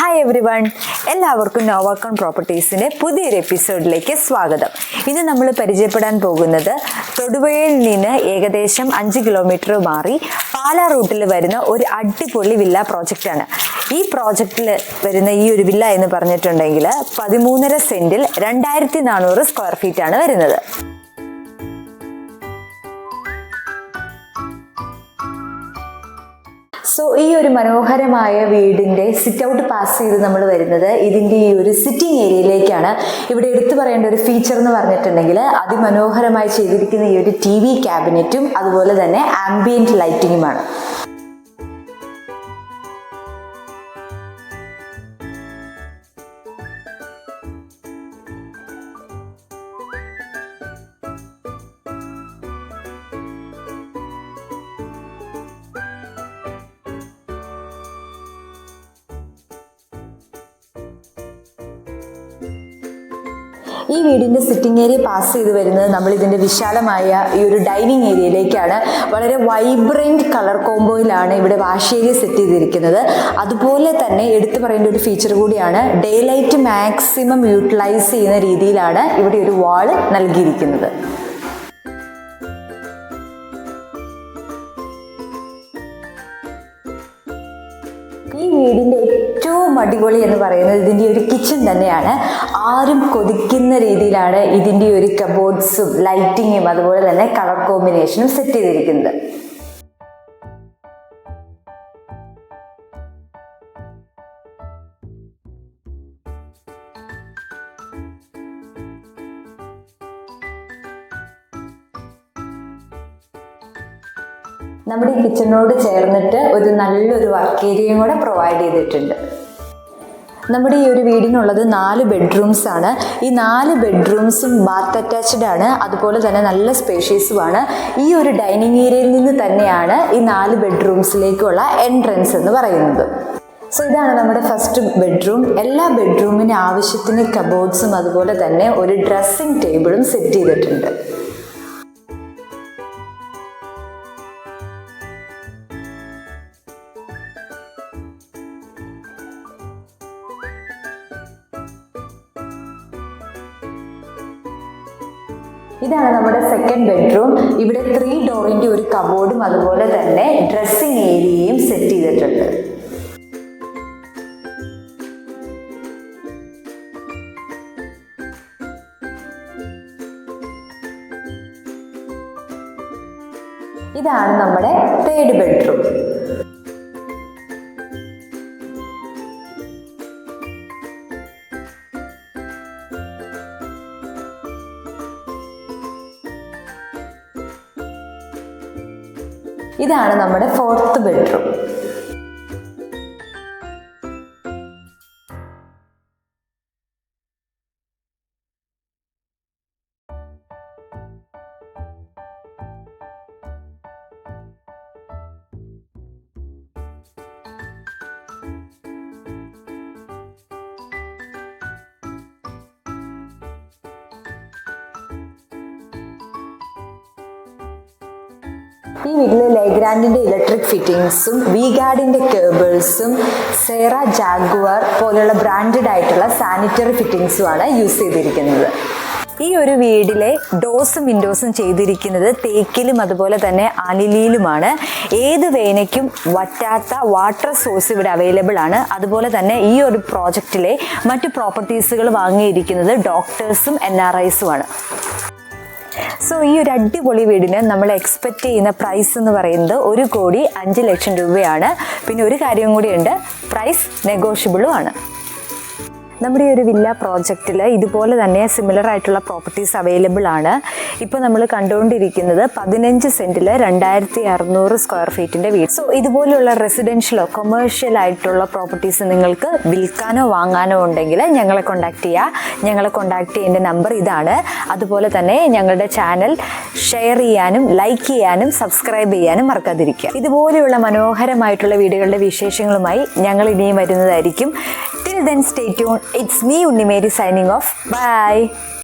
Hi every one എല്ലാവർക്കും നോവാക്കോൺ പ്രോപ്പർട്ടീസിന്റെ പുതിയൊരു എപ്പിസോഡിലേക്ക് സ്വാഗതം. ഇന്ന് നമ്മൾ പരിചയപ്പെടാൻ പോകുന്നത് തൊടുപുഴയിൽ നിന്ന് ഏകദേശം അഞ്ച് കിലോമീറ്റർ മാറി പാലാ റൂട്ടിൽ വരുന്ന ഒരു അടിപൊളി വില്ല പ്രോജക്റ്റാണ് ഈ പ്രോജക്റ്റിൽ വരുന്ന ഈ ഒരു വില്ല എന്ന് പറഞ്ഞിട്ടുണ്ടെങ്കിൽ പതിമൂന്നര സെന്റിൽ രണ്ടായിരത്തി നാനൂറ് സ്ക്വയർ ഫീറ്റാണ് വരുന്നത്. സോ ഈ ഒരു മനോഹരമായ വീടിന്റെ സിറ്റ് ഔട്ട് പാസ് ചെയ്ത് നമ്മൾ വരുന്നത് ഇതിന്റെ ഈ ഒരു സിറ്റിംഗ് ഏരിയയിലേക്കാണ് ഇവിടെ എടുത്തു പറയേണ്ട ഒരു ഫീച്ചർ എന്ന് പറഞ്ഞിട്ടുണ്ടെങ്കിൽ അതിമനോഹരമായി ചെയ്തിരിക്കുന്ന ഈ ഒരു ടി വി ക്യാബിനറ്റും അതുപോലെ തന്നെ ആംബിയന്റ് ലൈറ്റിങ്ങുമാണ് ഈ വീടിന്റെ സിറ്റിംഗ് ഏരിയ പാസ് ചെയ്ത് വരുന്നത് നമ്മൾ ഇതിന്റെ വിശാലമായ ഈ ഒരു ഡൈനിങ് ഏരിയയിലേക്കാണ് വളരെ വൈബ്രന്റ് കളർ കോംബോയിലാണ് ഇവിടെ വാഷ് ഏരിയ സെറ്റ് ചെയ്തിരിക്കുന്നത്. അതുപോലെ തന്നെ എടുത്തു പറയേണ്ട ഒരു ഫീച്ചർ കൂടിയാണ് ഡേ ലൈറ്റ് മാക്സിമം യൂട്ടിലൈസ് ചെയ്യുന്ന രീതിയിലാണ് ഇവിടെ ഒരു വാൾ നൽകിയിരിക്കുന്നത്. അടിപൊളി എന്ന് പറയുന്നത് ഇതിന്റെ ഒരു കിച്ചൺ തന്നെയാണ്. ആരും കൊതിക്കുന്ന രീതിയിലാണ് ഇതിന്റെ ഒരു കബോർഡ്സും ലൈറ്റിങ്ങും അതുപോലെ തന്നെ കളർ കോമ്പിനേഷനും സെറ്റ് ചെയ്തിരിക്കുന്നത്. നമ്മുടെ ഈ കിച്ചണിനോട് ചേർന്നിട്ട് ഒരു നല്ലൊരു വർക്ക് ഏരിയയും കൂടെ പ്രൊവൈഡ് ചെയ്തിട്ടുണ്ട്. നമ്മുടെ ഈ ഒരു വീടിനുള്ളത് നാല് ബെഡ്റൂംസ് ആണ്. ഈ നാല് ബെഡ്റൂംസും ബാത്ത് അറ്റാച്ച്ഡ് ആണ്. അതുപോലെ തന്നെ നല്ല സ്പേഷ്യസുമാണ് ഈ ഒരു ഡൈനിങ് ഏരിയയിൽ നിന്ന് തന്നെയാണ് ഈ നാല് ബെഡ്റൂംസിലേക്കുള്ള എൻട്രൻസ് എന്ന് പറയുന്നത്. സോ ഇതാണ് നമ്മുടെ ഫസ്റ്റ് ബെഡ്റൂം എല്ലാ ബെഡ്റൂമിന് ആവശ്യത്തിന് കബോർഡ്സും അതുപോലെ തന്നെ ഒരു ഡ്രസ്സിംഗ് ടേബിളും സെറ്റ് ചെയ്തിട്ടുണ്ട്. ഇതാണ് നമ്മുടെ സെക്കൻഡ് ബെഡ്റൂം ഇവിടെ ത്രീ ഡോറിന്റെ ഒരു കബോർഡും അതുപോലെ തന്നെ ഡ്രസ്സിംഗ് ഏരിയയും സെറ്റ് ചെയ്തിട്ടുണ്ട്. ഇതാണ് നമ്മുടെ തേർഡ് ബെഡ്റൂം ഇതാണ് നമ്മുടെ ഫോർത്ത് ബെഡ്റൂം ഈ വീട്ടിൽ ലൈഗ്രാൻഡിന്റെ ഇലക്ട്രിക് ഫിറ്റിംഗ്സും വി ഗാർഡിന്റെ കേബിൾസും സേറ ജാഗുവർ പോലെയുള്ള ബ്രാൻഡഡ് ആയിട്ടുള്ള സാനിറ്ററി ഫിറ്റിംഗ്സുമാണ് യൂസ് ചെയ്തിരിക്കുന്നത്. ഈ ഒരു വീടിലെ ഡോസും വിൻഡോസും ചെയ്തിരിക്കുന്നത് തേക്കിലും അതുപോലെ തന്നെ അനിലിയിലുമാണ് ഏത് വേനയ്ക്കും വറ്റാത്ത വാട്ടർ സോഴ്സ് ഇവിടെ അവൈലബിൾ ആണ്. അതുപോലെ തന്നെ ഈ ഒരു പ്രോജക്റ്റിലെ മറ്റു പ്രോപ്പർട്ടീസുകൾ വാങ്ങിയിരിക്കുന്നത് ഡോക്ടേഴ്സും എൻ ആർ ഐസുമാണ് സോ ഈ ഒരു അടിപൊളി വീടിന് നമ്മൾ എക്സ്പെക്റ്റ് ചെയ്യുന്ന പ്രൈസ് എന്ന് പറയുന്നത് ഒരു കോടി അഞ്ച് ലക്ഷം രൂപയാണ്. പിന്നെ ഒരു കാര്യം കൂടിയുണ്ട് പ്രൈസ് നെഗോഷ്യബിളും ആണ്. നമ്മുടെ ഈ ഒരു വില്ല പ്രോജക്റ്റിൽ ഇതുപോലെ തന്നെ സിമിലർ ആയിട്ടുള്ള പ്രോപ്പർട്ടീസ് അവൈലബിൾ ആണ്. ഇപ്പോൾ നമ്മൾ കണ്ടുകൊണ്ടിരിക്കുന്നത് പതിനഞ്ച് സെന്റിൽ രണ്ടായിരത്തി അറുന്നൂറ് സ്ക്വയർ ഫീറ്റിന്റെ വീട്. സോ ഇതുപോലെയുള്ള റെസിഡൻഷ്യലോ കൊമേഴ്ഷ്യൽ ആയിട്ടുള്ള പ്രോപ്പർട്ടീസ് നിങ്ങൾക്ക് വിൽക്കാനോ വാങ്ങാനോ ഉണ്ടെങ്കിൽ ഞങ്ങളെ കോൺടാക്ട് ചെയ്യുക ഞങ്ങളെ കോൺടാക്ട് ചെയ്യേണ്ട നമ്പർ ഇതാണ്. അതുപോലെ തന്നെ ഞങ്ങളുടെ ചാനൽ ഷെയർ ചെയ്യാനും ലൈക്ക് ചെയ്യാനും സബ്സ്ക്രൈബ് ചെയ്യാനും മറക്കാതിരിക്കുക. ഇതുപോലെയുള്ള മനോഹരമായിട്ടുള്ള വീടുകളുടെ വിശേഷങ്ങളുമായി ഞങ്ങൾ ഇനിയും വരുന്നതായിരിക്കും. Till then stay tune it's me Unnimary signing off bye